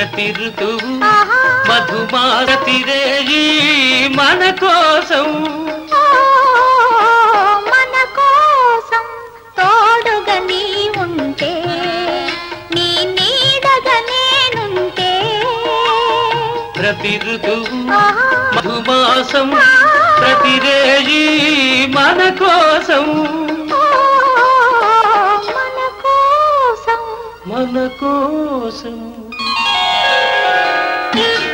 ప్రతి ఋతువు ఆహా. మధుమారతిరేయి మన కోసం మన కోసం తోడుగా నీ ఉంటే నీ నీడగా నేనుంటే. ప్రతి ఋతువు. మధుమాసం ప్రతిరేయి మన కోసం మన కోసం మన కోసం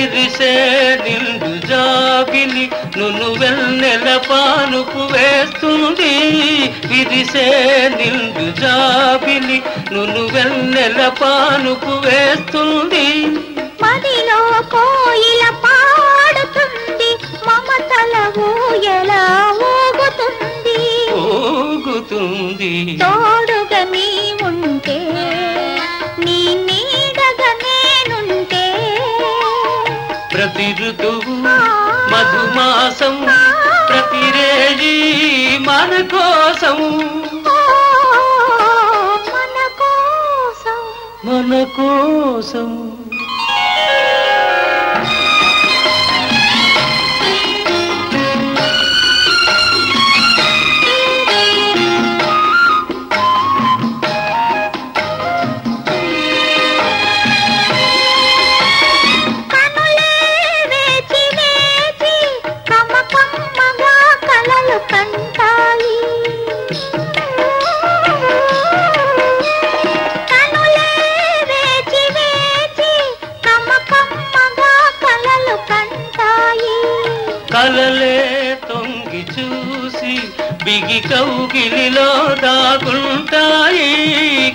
విరిసే నిండు జాబిలి నును వెన్నెల పానుపు వేస్తుంది. విరిసే నిండు జాబిలి నును వెన్నెల పానుపు వేస్తుంది. మదిలో కోయిల పాడుతుంది మమతల ఊయల ఊగుతుంది. ఊగుతుంది. తోడుగా నీ ఉంటే ప్రతి ఋతువు మధుమాసం ప్రతిరేజీ మన కోసం మన కోసం మన కోసం కలలే తొంగి చూసి బిగి కౌగిలిలో దాగుంటాయి.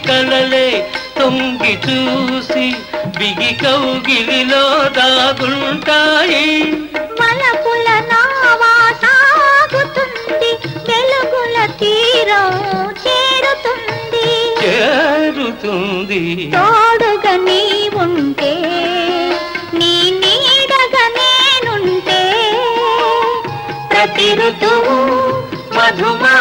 కలలే తొంగి చూసి బిగి కౌగిలిలో దాగుంటాయి. మలపుల నావా సాగుతుంది వెలుగుల తీరం చేరుతుంది. చేరుతుంది. తోడుగా నీ ఉంటే తిరుతూ ఋతువు